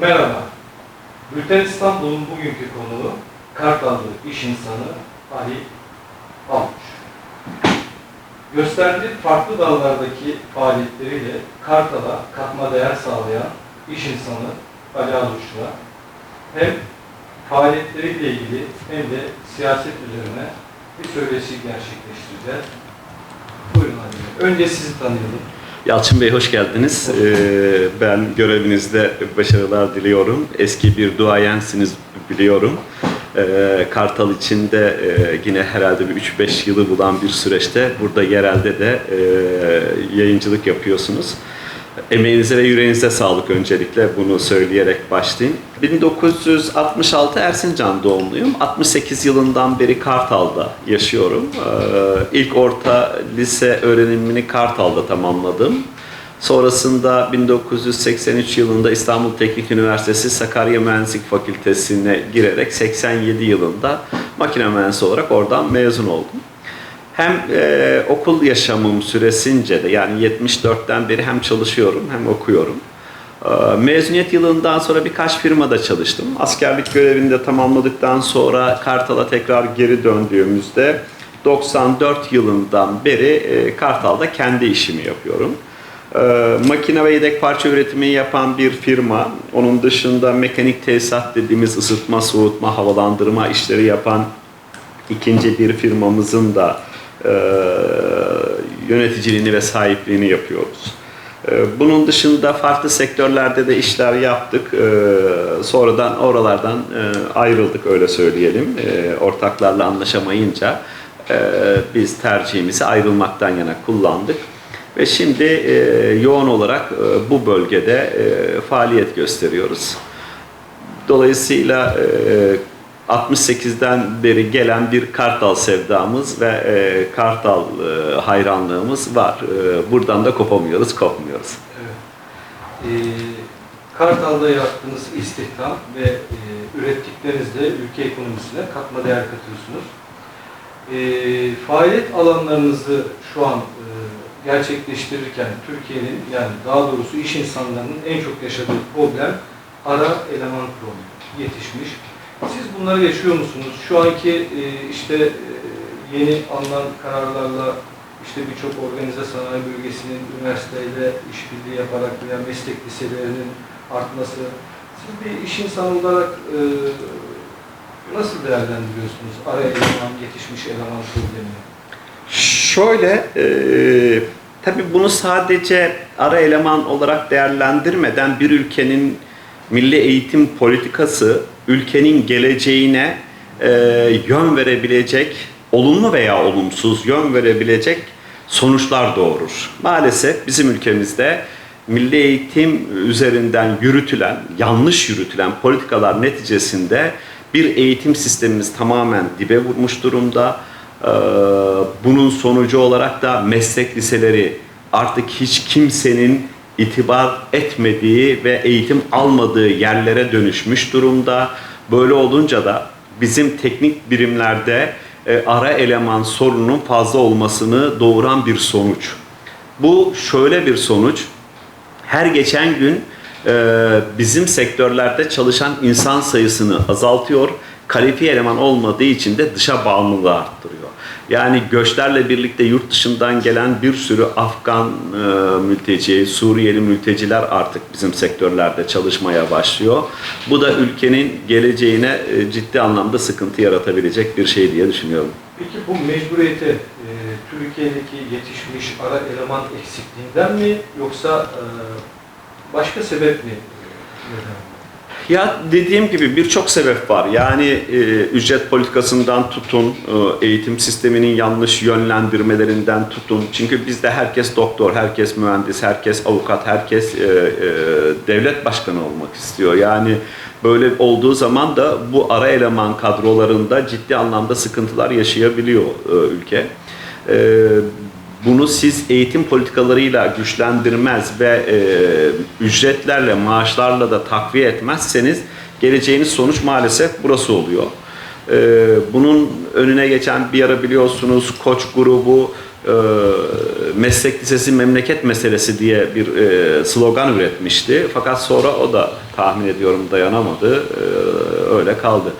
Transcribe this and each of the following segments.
Merhaba. Bülten İstanbul'un bugünkü konuğu Kartallı iş insanı Ali Almış. Gösterdiği farklı dallardaki faaliyetleriyle Kartal'a katma değer sağlayan iş insanı Ali Almış'la hem faaliyetleriyle ilgili hem de siyaset üzerine bir söyleşi gerçekleştireceğiz. Buyurun Ali. Önce sizi tanıyalım. Yalçın Bey hoş geldiniz. Ee, ben görevinizde başarılar diliyorum. Eski bir duayensiniz biliyorum. Ee, Kartal için de e, yine herhalde bir 3-5 yılı bulan bir süreçte burada yerelde de e, yayıncılık yapıyorsunuz. Emeğinize ve yüreğinize sağlık öncelikle bunu söyleyerek başlayayım. 1966 Erzincan doğumluyum. 68 yılından beri Kartal'da yaşıyorum. Ee, ilk orta lise öğrenimini Kartal'da tamamladım. Sonrasında 1983 yılında İstanbul Teknik Üniversitesi Sakarya Mühendislik Fakültesi'ne girerek 87 yılında makine mühendisi olarak oradan mezun oldum. Hem e, okul yaşamım süresince de yani 74'ten beri hem çalışıyorum hem okuyorum. E, mezuniyet yılından sonra birkaç firmada çalıştım. Askerlik görevini de tamamladıktan sonra Kartal'a tekrar geri döndüğümüzde 94 yılından beri e, Kartal'da kendi işimi yapıyorum. E, makine ve yedek parça üretimi yapan bir firma. Onun dışında mekanik tesisat dediğimiz ısıtma, soğutma, havalandırma işleri yapan ikinci bir firmamızın da e, yöneticiliğini ve sahipliğini yapıyoruz. E, bunun dışında farklı sektörlerde de işler yaptık. E, sonradan oralardan e, ayrıldık öyle söyleyelim. E, ortaklarla anlaşamayınca e, biz tercihimizi ayrılmaktan yana kullandık. Ve şimdi e, yoğun olarak e, bu bölgede e, faaliyet gösteriyoruz. Dolayısıyla e, 68'den beri gelen bir Kartal sevdamız ve e, Kartal e, hayranlığımız var. E, buradan da kopamıyoruz, kopmuyoruz. Evet. Ee, Kartal'da yaptığınız istihdam ve e, ürettiklerinizle ülke ekonomisine katma değer katıyorsunuz. Ee, faaliyet alanlarınızı şu an e, gerçekleştirirken Türkiye'nin yani daha doğrusu iş insanlarının en çok yaşadığı problem ara eleman problemi yetişmiş. Siz bunları yaşıyor musunuz? Şu anki e, işte e, yeni alınan kararlarla işte birçok organize sanayi bölgesinin üniversiteyle işbirliği yaparak veya meslek liselerinin artması. Siz bir iş insanı olarak e, nasıl değerlendiriyorsunuz ara eleman, yetişmiş eleman problemini? Şöyle, e, tabii bunu sadece ara eleman olarak değerlendirmeden bir ülkenin milli eğitim politikası ülkenin geleceğine e, yön verebilecek, olumlu veya olumsuz yön verebilecek sonuçlar doğurur. Maalesef bizim ülkemizde milli eğitim üzerinden yürütülen, yanlış yürütülen politikalar neticesinde bir eğitim sistemimiz tamamen dibe vurmuş durumda. Ee, Bunun sonucu olarak da meslek liseleri artık hiç kimsenin itibar etmediği ve eğitim almadığı yerlere dönüşmüş durumda. Böyle olunca da bizim teknik birimlerde e, ara eleman sorununun fazla olmasını doğuran bir sonuç. Bu şöyle bir sonuç. Her geçen gün e, bizim sektörlerde çalışan insan sayısını azaltıyor. Kalifiye eleman olmadığı için de dışa bağımlılığı arttırıyor. Yani göçlerle birlikte yurt dışından gelen bir sürü Afgan e, mülteci, Suriyeli mülteciler artık bizim sektörlerde çalışmaya başlıyor. Bu da ülkenin geleceğine e, ciddi anlamda sıkıntı yaratabilecek bir şey diye düşünüyorum. Peki bu mecburiyete e, Türkiye'deki yetişmiş ara eleman eksikliğinden mi yoksa e, başka sebep mi? neden? Ya dediğim gibi birçok sebep var. Yani e, ücret politikasından tutun, e, eğitim sisteminin yanlış yönlendirmelerinden tutun. Çünkü bizde herkes doktor, herkes mühendis, herkes avukat, herkes e, e, devlet başkanı olmak istiyor. Yani böyle olduğu zaman da bu ara eleman kadrolarında ciddi anlamda sıkıntılar yaşayabiliyor e, ülke. E, bunu siz eğitim politikalarıyla güçlendirmez ve e, ücretlerle, maaşlarla da takviye etmezseniz geleceğiniz sonuç maalesef burası oluyor. E, bunun önüne geçen bir ara biliyorsunuz Koç grubu e, meslek lisesi memleket meselesi diye bir e, slogan üretmişti. Fakat sonra o da tahmin ediyorum dayanamadı. E, öyle kaldı.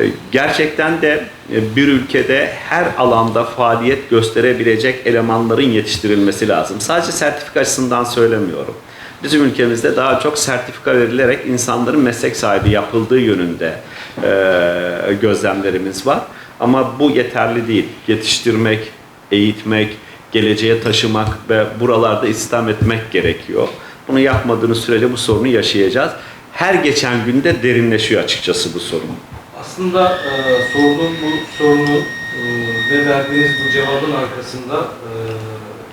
E, Gerçekten de e, bir ülkede her alanda faaliyet gösterebilecek elemanların yetiştirilmesi lazım. Sadece sertifika açısından söylemiyorum. Bizim ülkemizde daha çok sertifika verilerek insanların meslek sahibi yapıldığı yönünde e, gözlemlerimiz var. Ama bu yeterli değil. Yetiştirmek, eğitmek, geleceğe taşımak ve buralarda istihdam etmek gerekiyor. Bunu yapmadığınız sürece bu sorunu yaşayacağız. Her geçen günde derinleşiyor açıkçası bu sorun. Aslında e, sorduğum bu sorunu e, ve verdiğiniz bu cevabın arkasında e,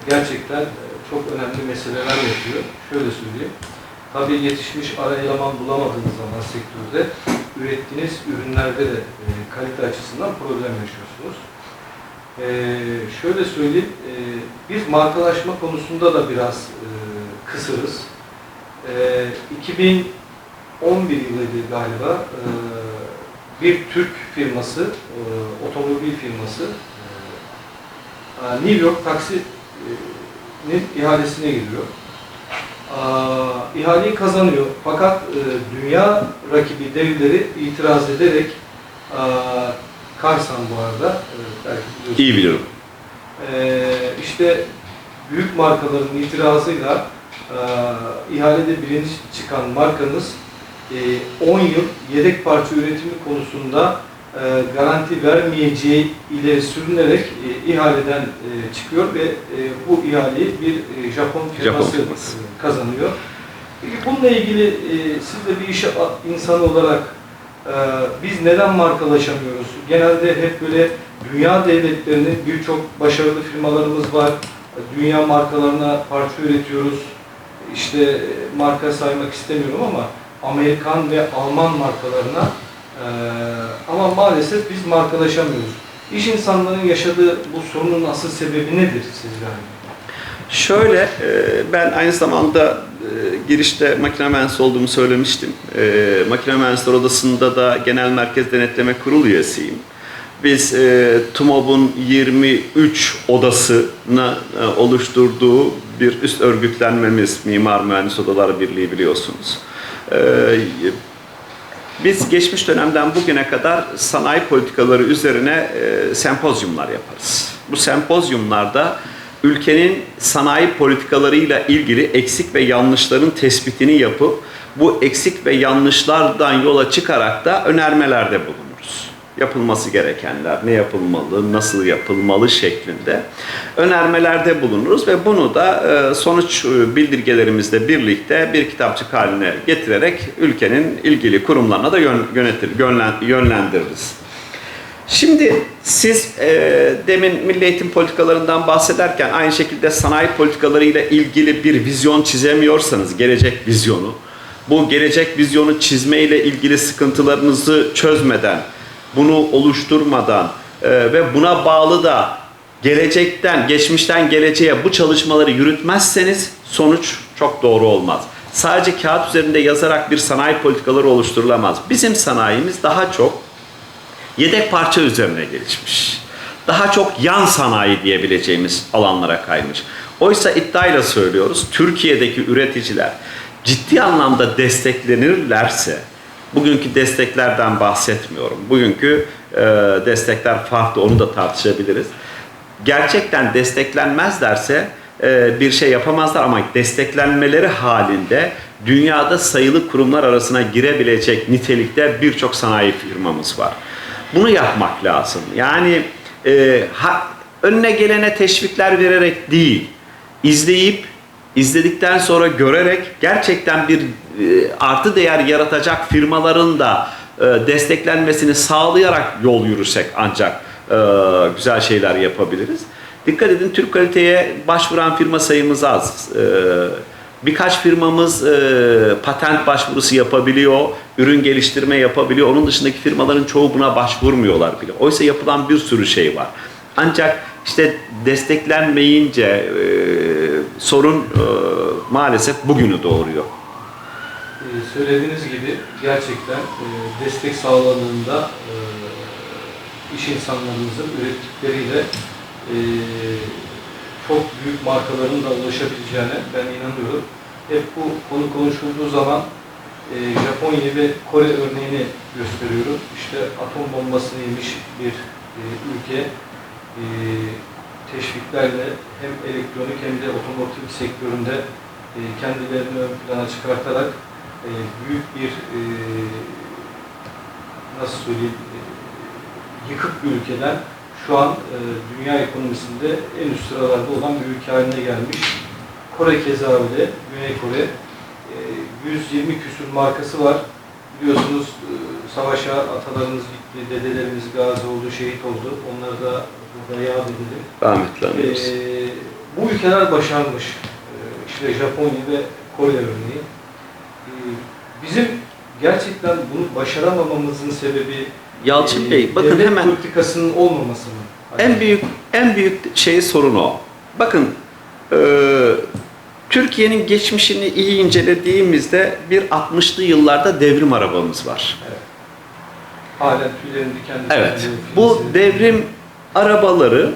gerçekten çok önemli meseleler yatıyor. Şöyle söyleyeyim. Tabii yetişmiş ara eleman bulamadığınız zaman sektörde ürettiğiniz ürünlerde de e, kalite açısından problem yaşıyorsunuz. E, şöyle söyleyeyim, e, biz markalaşma konusunda da biraz e, kısırız. E, 2011 yılıydı galiba. E, bir Türk firması, e, otomobil firması e, New York taksinin ihalesine giriyor. Aa, ihaleyi kazanıyor. Fakat e, dünya rakibi devleri itiraz ederek aa, Karsan bu arada e, belki. İyi biliyorum. Ee, işte büyük markaların itirazıyla e, ihalede birinci çıkan markanız e, 10 yıl yedek parça üretimi konusunda e, garanti vermeyeceği ileri sürünerek e, ihaleden e, çıkıyor ve bu ihaleyi bir Japon Japon firması, firması. e, kazanıyor. Peki bununla ilgili siz de bir iş insanı olarak biz neden markalaşamıyoruz? Genelde hep böyle dünya devletlerinin birçok başarılı firmalarımız var. Dünya markalarına parça üretiyoruz. İşte marka saymak istemiyorum ama Amerikan ve Alman markalarına e, ama maalesef biz markalaşamıyoruz. İş insanların yaşadığı bu sorunun asıl sebebi nedir sizce? Şöyle, e, ben aynı zamanda e, girişte makine mühendisi olduğumu söylemiştim. E, Makine Mühendisleri Odası'nda da Genel Merkez Denetleme Kurulu üyesiyim. Biz e, TUMOB'un 23 odasını e, oluşturduğu bir üst örgütlenmemiz Mimar Mühendis Odaları Birliği biliyorsunuz. E, biz geçmiş dönemden bugüne kadar sanayi politikaları üzerine e, sempozyumlar yaparız. Bu sempozyumlarda ülkenin sanayi politikalarıyla ilgili eksik ve yanlışların tespitini yapıp bu eksik ve yanlışlardan yola çıkarak da önermelerde bulunuruz. Yapılması gerekenler, ne yapılmalı, nasıl yapılmalı şeklinde önermelerde bulunuruz ve bunu da e, sonuç e, bildirgelerimizle birlikte bir kitapçık haline getirerek ülkenin ilgili kurumlarına da yön, yönetir, yönlen- yönlendiririz. Şimdi siz e, demin milli eğitim politikalarından bahsederken aynı şekilde sanayi politikalarıyla ilgili bir vizyon çizemiyorsanız, gelecek vizyonu, bu gelecek vizyonu çizmeyle ilgili sıkıntılarınızı çözmeden, bunu oluşturmadan e, ve buna bağlı da gelecekten, geçmişten geleceğe bu çalışmaları yürütmezseniz sonuç çok doğru olmaz. Sadece kağıt üzerinde yazarak bir sanayi politikaları oluşturulamaz. Bizim sanayimiz daha çok yedek parça üzerine gelişmiş. Daha çok yan sanayi diyebileceğimiz alanlara kaymış. Oysa iddiayla söylüyoruz, Türkiye'deki üreticiler ciddi anlamda desteklenirlerse, bugünkü desteklerden bahsetmiyorum. Bugünkü e, destekler farklı, onu da tartışabiliriz. Gerçekten desteklenmezlerse e, bir şey yapamazlar ama desteklenmeleri halinde dünyada sayılı kurumlar arasına girebilecek nitelikte birçok sanayi firmamız var. Bunu yapmak lazım. Yani e, ha, önüne gelene teşvikler vererek değil, izleyip, izledikten sonra görerek gerçekten bir e, artı değer yaratacak firmaların da e, desteklenmesini sağlayarak yol yürürsek ancak e, güzel şeyler yapabiliriz. Dikkat edin Türk kaliteye başvuran firma sayımız az. Birkaç firmamız patent başvurusu yapabiliyor, ürün geliştirme yapabiliyor. Onun dışındaki firmaların çoğu buna başvurmuyorlar bile. Oysa yapılan bir sürü şey var. Ancak işte desteklenmeyince sorun e, maalesef bugünü doğuruyor. Ee, söylediğiniz gibi gerçekten e, destek sağlandığında e, iş insanlarımızın ürettikleriyle e, çok büyük markaların da ulaşabileceğine ben inanıyorum. Hep bu konu konuşulduğu zaman e, Japonya ve Kore örneğini gösteriyorum. İşte atom bombasını yemiş bir e, ülke e, teşviklerle hem elektronik hem de otomotiv sektöründe e, kendilerini ön plana çıkartarak e, büyük bir e, nasıl söyleyeyim e, yıkık bir ülkeden şu an e, dünya ekonomisinde en üst sıralarda olan bir ülke haline gelmiş. Kore keza öyle, Güney Kore e, 120 küsur markası var. Biliyorsunuz e, savaşa atalarımız gitti, dedelerimiz gazi oldu, şehit oldu. Onları da burada yad edelim. Rahmetli anıyoruz. Ee, bu ülkeler başarmış. Ee, işte Japonya ve Kore örneği. Ee, bizim gerçekten bunu başaramamamızın sebebi Yalçın e, Bey bakın devlet hemen politikasının olmaması mı? en büyük en büyük şey sorun o. Bakın e, Türkiye'nin geçmişini iyi incelediğimizde bir 60'lı yıllarda devrim arabamız var. Evet. Halen tüylerim diken diken Evet. Bu devrim arabaları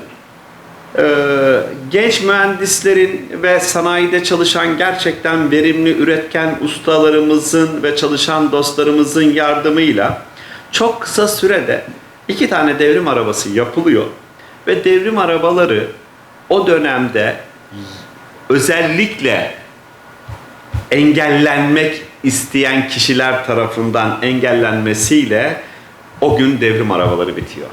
e, genç mühendislerin ve sanayide çalışan gerçekten verimli üretken ustalarımızın ve çalışan dostlarımızın yardımıyla çok kısa sürede iki tane devrim arabası yapılıyor ve devrim arabaları o dönemde özellikle engellenmek isteyen kişiler tarafından engellenmesiyle o gün devrim arabaları bitiyor.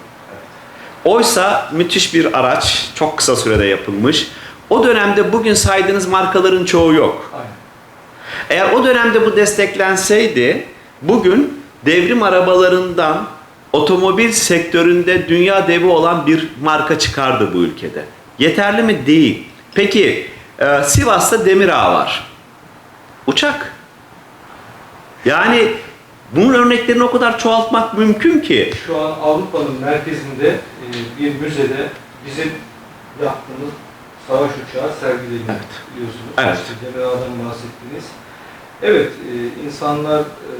Oysa müthiş bir araç, çok kısa sürede yapılmış. O dönemde bugün saydığınız markaların çoğu yok. Eğer o dönemde bu desteklenseydi, bugün devrim arabalarından otomobil sektöründe dünya devi olan bir marka çıkardı bu ülkede. Yeterli mi? Değil. Peki, e, Sivas'ta Demir Ağa var. Uçak. Yani bunun örneklerini o kadar çoğaltmak mümkün ki. Şu an Avrupa'nın merkezinde e, bir müzede bizim yaptığımız savaş uçağı sergileniyor Evet. biliyorsunuz. Evet. İşte bahsettiniz. Evet, e, insanlar e,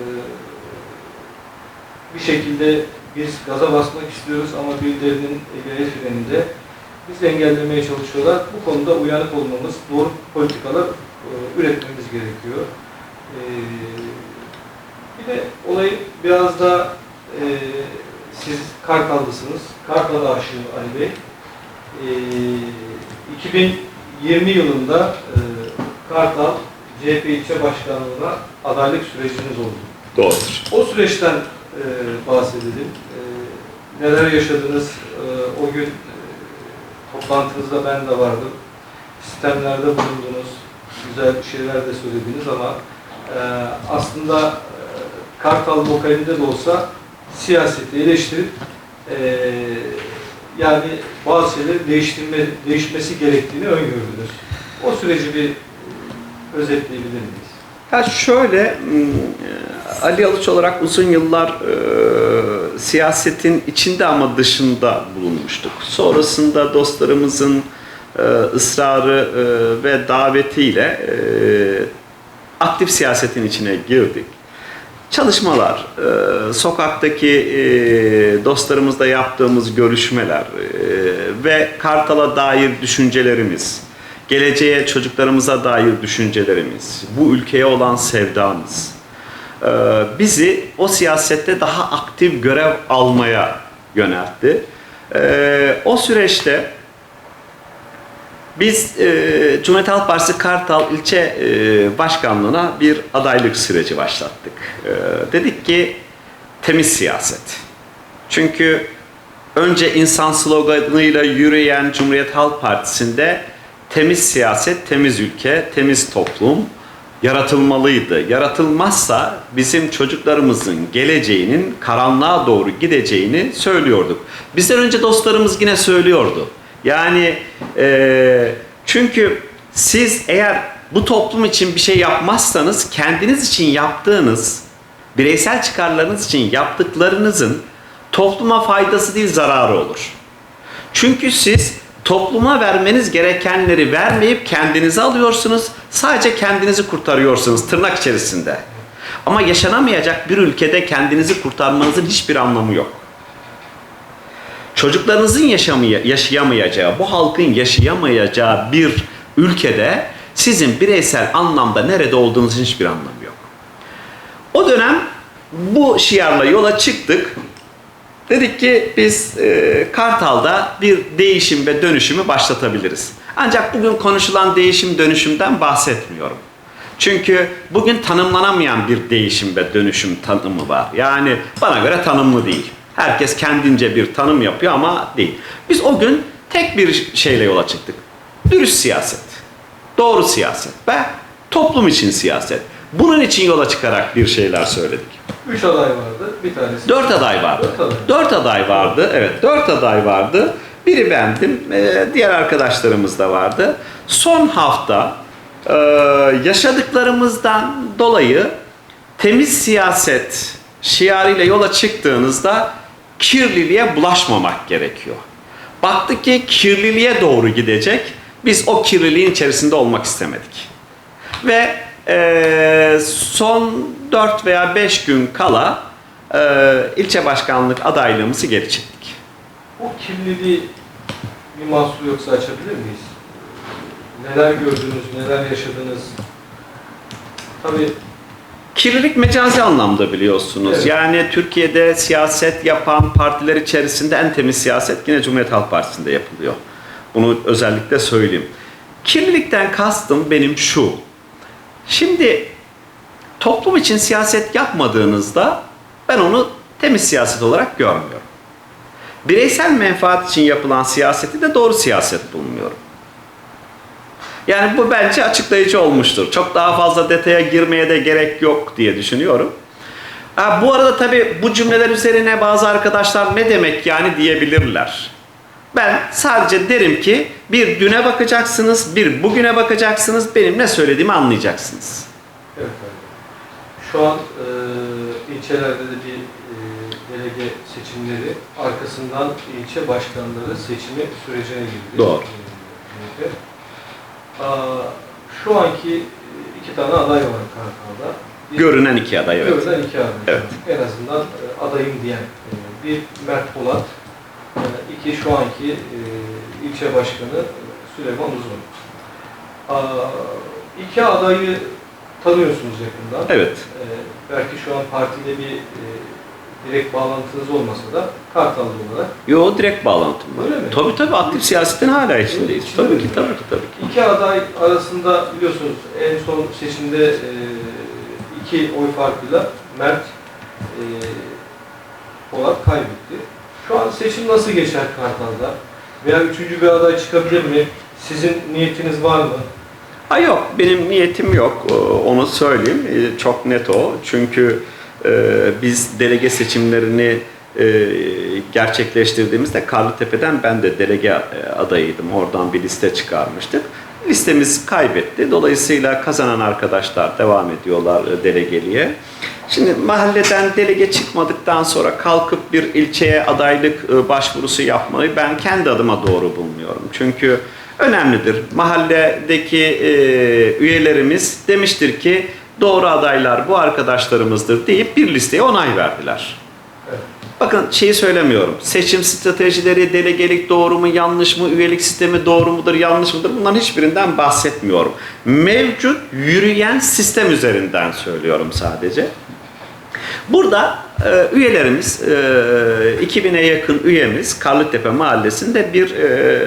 bir şekilde biz gaza basmak istiyoruz ama birilerinin el freninde biz engellemeye çalışıyorlar. Bu konuda uyanık olmamız, doğru politikalar üretmemiz gerekiyor. De olayı biraz da e, siz Kartal'dısınız. Kartal aşığı Ali Bey. E, 2020 yılında e, Kartal CHP ilçe başkanlığına adaylık süreciniz oldu. Doğrudur. O süreçten e, bahsedelim. E, neler yaşadınız? E, o gün e, toplantınızda ben de vardım. Sistemlerde bulundunuz. Güzel şeyler de söylediniz ama e, aslında Kartal lokalinde de olsa siyaseti eleştirip e, yani bazı şeyleri değiştirme, değişmesi gerektiğini öngördünüz. O süreci bir özetleyebilir miyiz? Ya şöyle, e, Ali Alıç olarak uzun yıllar e, siyasetin içinde ama dışında bulunmuştuk. Sonrasında dostlarımızın e, ısrarı e, ve davetiyle e, aktif siyasetin içine girdik. Çalışmalar, e, sokaktaki e, dostlarımızla yaptığımız görüşmeler e, ve Kartal'a dair düşüncelerimiz, geleceğe çocuklarımıza dair düşüncelerimiz, bu ülkeye olan sevdamız e, bizi o siyasette daha aktif görev almaya yöneltti. E, o süreçte biz e, Cumhuriyet Halk Partisi Kartal ilçe e, başkanlığına bir adaylık süreci başlattık. E, dedik ki temiz siyaset. Çünkü önce insan sloganıyla yürüyen Cumhuriyet Halk Partisi'nde temiz siyaset, temiz ülke, temiz toplum yaratılmalıydı. Yaratılmazsa bizim çocuklarımızın geleceğinin karanlığa doğru gideceğini söylüyorduk. Bizden önce dostlarımız yine söylüyordu. Yani e, çünkü siz eğer bu toplum için bir şey yapmazsanız kendiniz için yaptığınız bireysel çıkarlarınız için yaptıklarınızın topluma faydası değil zararı olur. Çünkü siz topluma vermeniz gerekenleri vermeyip kendinize alıyorsunuz. Sadece kendinizi kurtarıyorsunuz tırnak içerisinde. Ama yaşanamayacak bir ülkede kendinizi kurtarmanızın hiçbir anlamı yok. Çocuklarınızın yaşamaya, yaşayamayacağı, bu halkın yaşayamayacağı bir ülkede sizin bireysel anlamda nerede olduğunuzun hiçbir anlamı yok. O dönem bu şiarla yola çıktık. Dedik ki biz e, Kartal'da bir değişim ve dönüşümü başlatabiliriz. Ancak bugün konuşulan değişim dönüşümden bahsetmiyorum. Çünkü bugün tanımlanamayan bir değişim ve dönüşüm tanımı var. Yani bana göre tanımlı değil. Herkes kendince bir tanım yapıyor ama değil. Biz o gün tek bir şeyle yola çıktık. Dürüst siyaset, doğru siyaset ve toplum için siyaset. Bunun için yola çıkarak bir şeyler söyledik. Üç aday vardı. Bir tanesi. Dört aday vardı. Dört aday. Dört aday vardı. Evet, dört aday vardı. Biri bendim, e, diğer arkadaşlarımız da vardı. Son hafta e, yaşadıklarımızdan dolayı temiz siyaset şiarıyla yola çıktığınızda kirliliğe bulaşmamak gerekiyor. Baktık ki kirliliğe doğru gidecek. Biz o kirliliğin içerisinde olmak istemedik. Ve e, son 4 veya 5 gün kala e, ilçe başkanlık adaylığımızı geri çektik. Bu kirliliği bir mahsur yoksa açabilir miyiz? Neler gördünüz, neler yaşadınız? Tabii Kirlilik mecazi anlamda biliyorsunuz. Evet. Yani Türkiye'de siyaset yapan partiler içerisinde en temiz siyaset yine Cumhuriyet Halk Partisi'nde yapılıyor. Bunu özellikle söyleyeyim. Kirlilikten kastım benim şu. Şimdi toplum için siyaset yapmadığınızda ben onu temiz siyaset olarak görmüyorum. Bireysel menfaat için yapılan siyaseti de doğru siyaset bulmuyorum. Yani bu bence açıklayıcı olmuştur. Çok daha fazla detaya girmeye de gerek yok diye düşünüyorum. Ha, bu arada tabii bu cümleler üzerine bazı arkadaşlar ne demek yani diyebilirler. Ben sadece derim ki bir düne bakacaksınız, bir bugüne bakacaksınız, benim ne söylediğimi anlayacaksınız. Evet. Şu an e, ilçelerde de bir e, delege seçimleri arkasından ilçe başkanları seçimi sürecine girdi. Doğru. E, şu anki e, iki tane aday var Kartal'da. Bir- Görünen iki aday evet. Görünen iki aday. Evet. En azından e, adayım diyen. e, Bir Mert Polat, iki şu anki ilçe başkanı Süleyman Uzun. İki adayı tanıyorsunuz yakından. Evet. Belki şu an partiyle bir direkt bağlantınız olmasa da Kartallı olarak Yo direkt bağlantım var. Öyle mi? Tabii tabii aktif siyasetin hala içindeyiz. içinde Tabii mi? ki tabii ki tabii ki. iki aday arasında biliyorsunuz en son seçimde e, iki oy farkıyla Mert e, Polat kaybetti. Şu an seçim nasıl geçer Kartal'da? Veya üçüncü bir aday çıkabilir mi? Sizin niyetiniz var mı? Ha yok, benim niyetim yok. Onu söyleyeyim. Ee, Çok net o. Çünkü e, biz delege seçimlerini e, gerçekleştirdiğimizde Karlıtepe'den ben de delege e, adayıydım. Oradan bir liste çıkarmıştık. Listemiz kaybetti. Dolayısıyla kazanan arkadaşlar devam ediyorlar e, delegeliğe. Şimdi mahalleden delege çıkmadıktan sonra kalkıp bir ilçeye adaylık başvurusu yapmayı ben kendi adıma doğru bulmuyorum. Çünkü önemlidir. Mahalledeki üyelerimiz demiştir ki doğru adaylar bu arkadaşlarımızdır deyip bir listeye onay verdiler. Bakın şeyi söylemiyorum. Seçim stratejileri, delegelik doğru mu, yanlış mı, üyelik sistemi doğru mudur, yanlış mıdır? Bunların hiçbirinden bahsetmiyorum. Mevcut yürüyen sistem üzerinden söylüyorum sadece. Burada e, üyelerimiz, e, 2000'e yakın üyemiz Karlıtepe Mahallesi'nde bir e,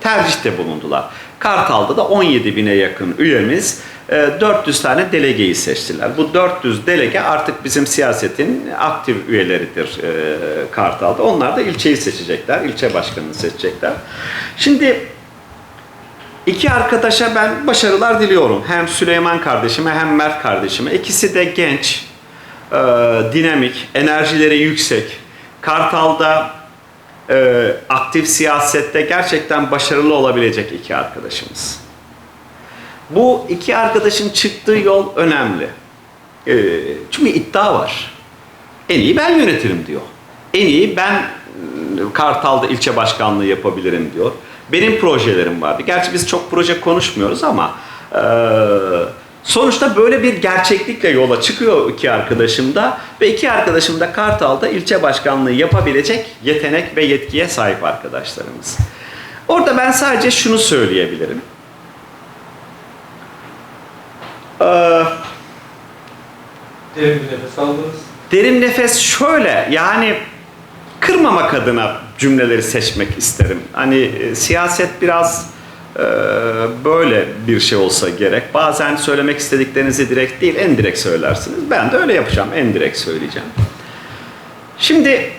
tercihte bulundular. Kartal'da da 17 bine yakın üyemiz 400 tane delegeyi seçtiler. Bu 400 delege artık bizim siyasetin aktif üyeleridir e, Kartal'da. Onlar da ilçeyi seçecekler, ilçe başkanını seçecekler. Şimdi İki arkadaşa ben başarılar diliyorum. Hem Süleyman kardeşime hem Mert kardeşime. İkisi de genç, e, dinamik, enerjileri yüksek. Kartal'da e, aktif siyasette gerçekten başarılı olabilecek iki arkadaşımız. Bu iki arkadaşın çıktığı yol önemli. E, çünkü iddia var. En iyi ben yönetirim diyor. En iyi ben e, Kartal'da ilçe başkanlığı yapabilirim diyor. Benim projelerim vardı. Gerçi biz çok proje konuşmuyoruz ama e, Sonuçta böyle bir gerçeklikle yola çıkıyor iki arkadaşım da ve iki arkadaşım da Kartal'da ilçe başkanlığı yapabilecek yetenek ve yetkiye sahip arkadaşlarımız. Orada ben sadece şunu söyleyebilirim. Ee, Derin bir nefes aldınız. derin nefes şöyle yani kırmamak adına cümleleri seçmek isterim. Hani e, siyaset biraz e, böyle bir şey olsa gerek. Bazen söylemek istediklerinizi direkt değil en direkt söylersiniz. Ben de öyle yapacağım. En direkt söyleyeceğim. Şimdi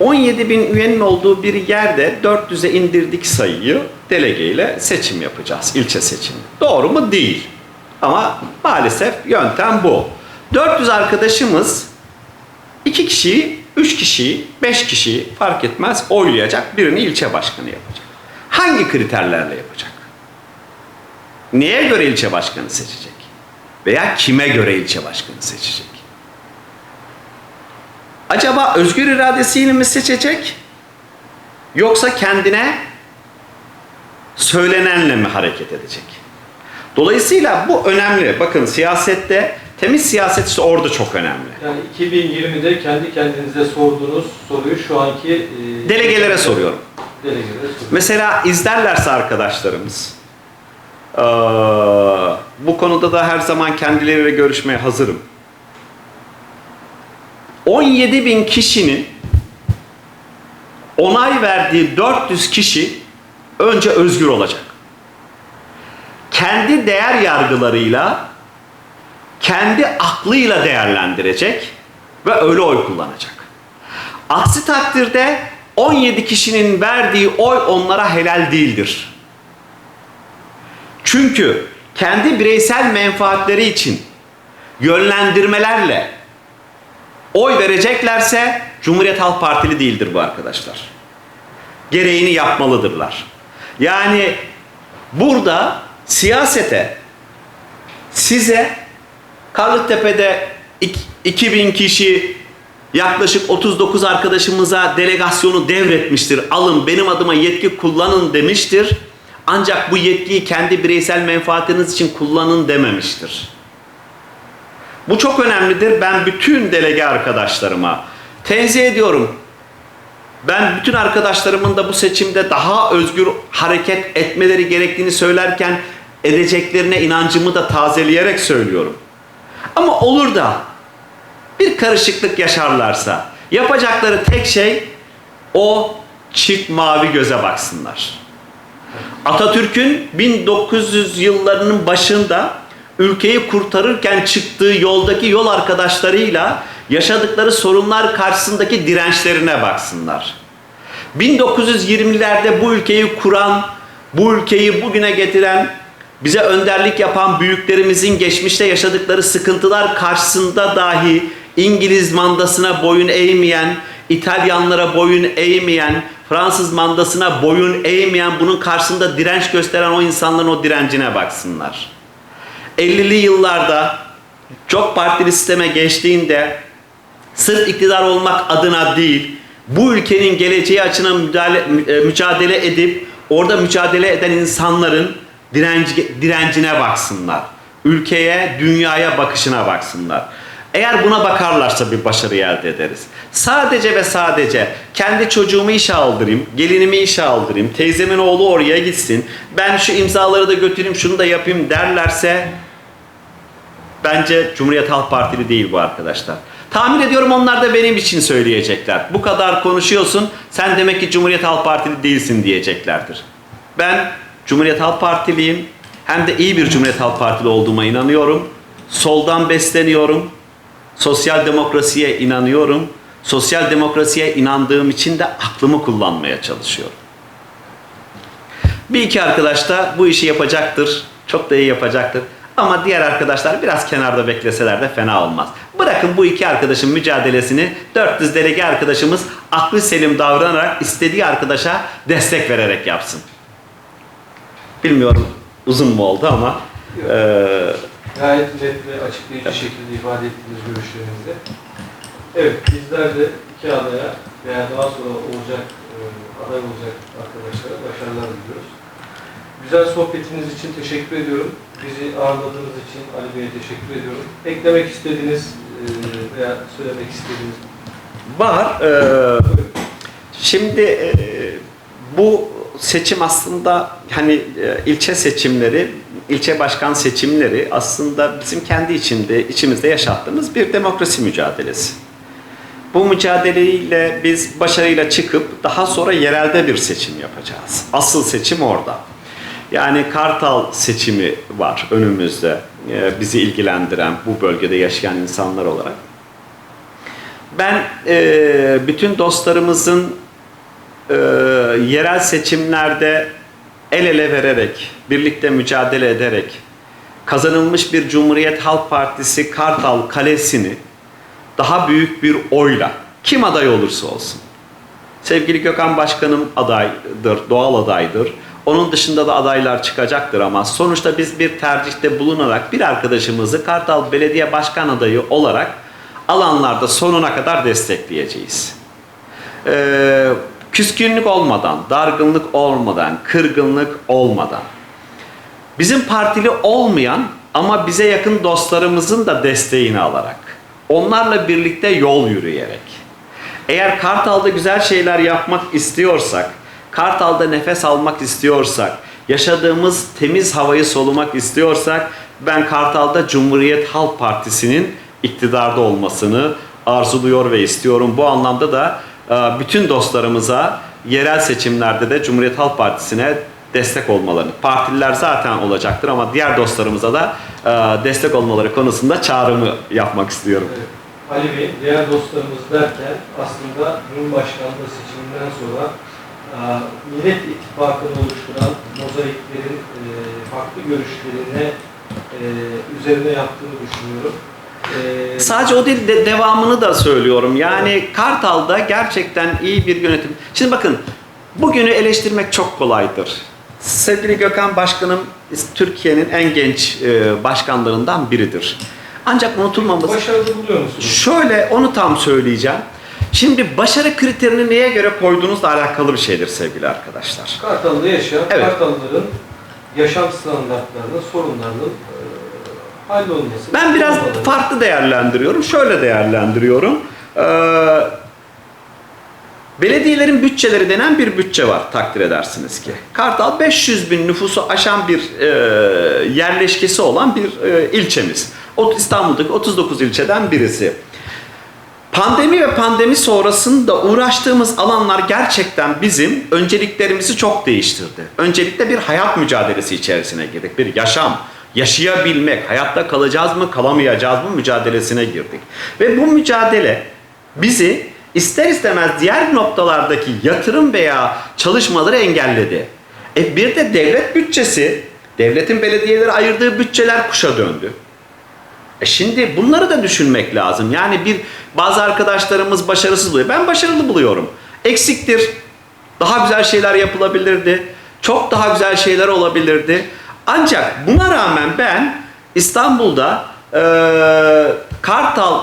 17 bin üyenin olduğu bir yerde 400'e indirdik sayıyı delegeyle seçim yapacağız. ilçe seçimi. Doğru mu? Değil. Ama maalesef yöntem bu. 400 arkadaşımız iki kişiyi, üç kişiyi, beş kişiyi fark etmez oylayacak birini ilçe başkanı yapacak. Hangi kriterlerle yapacak? Neye göre ilçe başkanı seçecek? Veya kime göre ilçe başkanı seçecek? Acaba özgür iradesiyle mi seçecek? Yoksa kendine söylenenle mi hareket edecek? Dolayısıyla bu önemli. Bakın siyasette, temiz siyaset işte orada çok önemli. Yani 2020'de kendi kendinize sorduğunuz soruyu şu anki e, Delegelere soruyorum. Delegelere soruyorum. Mesela izlerlerse arkadaşlarımız, eee, bu konuda da her zaman kendileriyle görüşmeye hazırım. 17 bin kişinin onay verdiği 400 kişi önce özgür olacak. Kendi değer yargılarıyla, kendi aklıyla değerlendirecek ve öyle oy kullanacak. Aksi takdirde 17 kişinin verdiği oy onlara helal değildir. Çünkü kendi bireysel menfaatleri için yönlendirmelerle oy vereceklerse Cumhuriyet Halk Partili değildir bu arkadaşlar. Gereğini yapmalıdırlar. Yani burada siyasete size Karlıtepe'de ik- 2000 kişi yaklaşık 39 arkadaşımıza delegasyonu devretmiştir. Alın benim adıma yetki kullanın demiştir. Ancak bu yetkiyi kendi bireysel menfaatiniz için kullanın dememiştir. Bu çok önemlidir. Ben bütün delege arkadaşlarıma tenzih ediyorum. Ben bütün arkadaşlarımın da bu seçimde daha özgür hareket etmeleri gerektiğini söylerken edeceklerine inancımı da tazeleyerek söylüyorum. Ama olur da bir karışıklık yaşarlarsa yapacakları tek şey o çift mavi göze baksınlar. Atatürk'ün 1900 yıllarının başında ülkeyi kurtarırken çıktığı yoldaki yol arkadaşlarıyla yaşadıkları sorunlar karşısındaki dirençlerine baksınlar. 1920'lerde bu ülkeyi kuran, bu ülkeyi bugüne getiren, bize önderlik yapan büyüklerimizin geçmişte yaşadıkları sıkıntılar karşısında dahi İngiliz mandasına boyun eğmeyen, İtalyanlara boyun eğmeyen, Fransız mandasına boyun eğmeyen, bunun karşısında direnç gösteren o insanların o direncine baksınlar. 50'li yıllarda çok partili sisteme geçtiğinde sırf iktidar olmak adına değil, bu ülkenin geleceği açına müdahale, mü- e, mücadele edip orada mücadele eden insanların direnci, direncine baksınlar. Ülkeye, dünyaya bakışına baksınlar. Eğer buna bakarlarsa bir başarı elde ederiz. Sadece ve sadece kendi çocuğumu işe aldırayım, gelinimi işe aldırayım, teyzemin oğlu oraya gitsin, ben şu imzaları da götüreyim, şunu da yapayım derlerse Bence Cumhuriyet Halk Partili değil bu arkadaşlar. Tahmin ediyorum onlar da benim için söyleyecekler. Bu kadar konuşuyorsun, sen demek ki Cumhuriyet Halk Partili değilsin diyeceklerdir. Ben Cumhuriyet Halk Partiliyim. Hem de iyi bir Cumhuriyet Halk Partili olduğuma inanıyorum. Soldan besleniyorum. Sosyal demokrasiye inanıyorum. Sosyal demokrasiye inandığım için de aklımı kullanmaya çalışıyorum. Bir iki arkadaş da bu işi yapacaktır. Çok da iyi yapacaktır. Ama diğer arkadaşlar biraz kenarda bekleseler de fena olmaz. Bırakın bu iki arkadaşın mücadelesini 400 delege arkadaşımız aklı selim davranarak istediği arkadaşa destek vererek yapsın. Bilmiyorum uzun mu oldu ama eee, Gayet net ve açıklayıcı şekilde ifade ettiğiniz görüşlerinizde. Evet, bizler de iki adaya veya daha sonra olacak, e, aday olacak arkadaşlara başarılar diliyoruz. Güzel sohbetiniz için teşekkür ediyorum. Bizi ağırladığınız için Ali Bey'e teşekkür ediyorum. Eklemek istediğiniz e, veya söylemek istediğiniz Var. Ee, şimdi e, bu seçim aslında hani e, ilçe seçimleri, ilçe başkan seçimleri aslında bizim kendi içinde içimizde yaşattığımız bir demokrasi mücadelesi. Bu mücadeleyle biz başarıyla çıkıp daha sonra yerelde bir seçim yapacağız. Asıl seçim orada. Yani Kartal seçimi var önümüzde e, bizi ilgilendiren bu bölgede yaşayan insanlar olarak. Ben e, bütün dostlarımızın e, yerel seçimlerde el ele vererek, birlikte mücadele ederek kazanılmış bir Cumhuriyet Halk Partisi Kartal Kalesi'ni daha büyük bir oyla kim aday olursa olsun. Sevgili Gökhan Başkanım adaydır, doğal adaydır. Onun dışında da adaylar çıkacaktır ama sonuçta biz bir tercihte bulunarak bir arkadaşımızı Kartal Belediye Başkan adayı olarak alanlarda sonuna kadar destekleyeceğiz. Ee, küskünlük olmadan, dargınlık olmadan, kırgınlık olmadan, bizim partili olmayan ama bize yakın dostlarımızın da desteğini alarak, onlarla birlikte yol yürüyerek, eğer Kartal'da güzel şeyler yapmak istiyorsak, Kartal'da nefes almak istiyorsak, yaşadığımız temiz havayı solumak istiyorsak, ben Kartal'da Cumhuriyet Halk Partisi'nin iktidarda olmasını arzuluyor ve istiyorum. Bu anlamda da bütün dostlarımıza yerel seçimlerde de Cumhuriyet Halk Partisi'ne destek olmalarını, partililer zaten olacaktır ama diğer dostlarımıza da e, destek olmaları konusunda çağrımı yapmak istiyorum. Evet. Ali Bey, diğer dostlarımız derken aslında Cumhurbaşkanlığı seçiminden sonra e, Millet İttifakı'nı oluşturan mozaiklerin e, farklı görüşlerine e, üzerine yaptığını düşünüyorum. E, Sadece o değil de devamını da söylüyorum. Yani Kartal'da gerçekten iyi bir yönetim. Şimdi bakın bugünü eleştirmek çok kolaydır. Sevgili Gökhan Başkanım Türkiye'nin en genç e, başkanlarından biridir. Ancak unutulmaması başarılı buluyor musunuz? Şöyle onu tam söyleyeceğim. Şimdi başarı kriterini neye göre koyduğunuzla alakalı bir şeydir sevgili arkadaşlar. Kartal'da yaşayan Evet. Kartallıların yaşam standartlarının, sorunlarının hallolması. Ben biraz farklı değerlendiriyorum. Şöyle değerlendiriyorum. Ee, belediyelerin bütçeleri denen bir bütçe var takdir edersiniz ki. Kartal 500 bin nüfusu aşan bir e, yerleşkesi olan bir e, ilçemiz. İstanbul'daki 39 ilçeden birisi. Pandemi ve pandemi sonrasında uğraştığımız alanlar gerçekten bizim önceliklerimizi çok değiştirdi. Öncelikle bir hayat mücadelesi içerisine girdik. Bir yaşam, yaşayabilmek, hayatta kalacağız mı, kalamayacağız mı mücadelesine girdik. Ve bu mücadele bizi ister istemez diğer noktalardaki yatırım veya çalışmaları engelledi. E bir de devlet bütçesi, devletin belediyelere ayırdığı bütçeler kuşa döndü. E şimdi bunları da düşünmek lazım. Yani bir bazı arkadaşlarımız başarısız buluyor. Ben başarılı buluyorum. Eksiktir. Daha güzel şeyler yapılabilirdi. Çok daha güzel şeyler olabilirdi. Ancak buna rağmen ben İstanbul'da eee, Kartal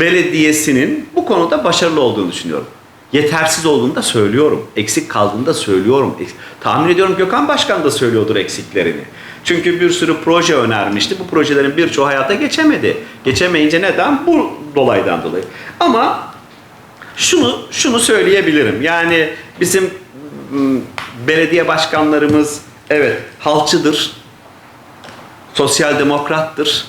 Belediyesi'nin bu konuda başarılı olduğunu düşünüyorum. Yetersiz olduğunu da söylüyorum. Eksik kaldığını da söylüyorum. Tahmin ediyorum Gökhan Başkan da söylüyordur eksiklerini. Çünkü bir sürü proje önermişti. Bu projelerin birçoğu hayata geçemedi. Geçemeyince neden? Bu dolaydan dolayı. Ama şunu şunu söyleyebilirim. Yani bizim belediye başkanlarımız evet halkçıdır. Sosyal demokrattır.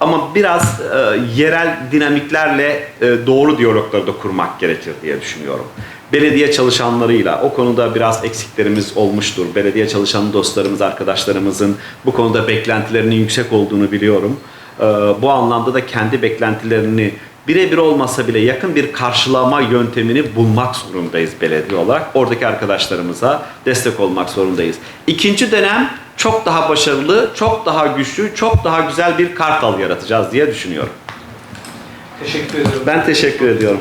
Ama biraz e, yerel dinamiklerle e, doğru diyalogları da kurmak gerekir diye düşünüyorum. Belediye çalışanlarıyla o konuda biraz eksiklerimiz olmuştur. Belediye çalışan dostlarımız, arkadaşlarımızın bu konuda beklentilerinin yüksek olduğunu biliyorum. E, bu anlamda da kendi beklentilerini birebir olmasa bile yakın bir karşılama yöntemini bulmak zorundayız belediye olarak. Oradaki arkadaşlarımıza destek olmak zorundayız. İkinci dönem çok daha başarılı, çok daha güçlü, çok daha güzel bir kartal yaratacağız diye düşünüyorum. Teşekkür ediyorum. Ben teşekkür ediyorum.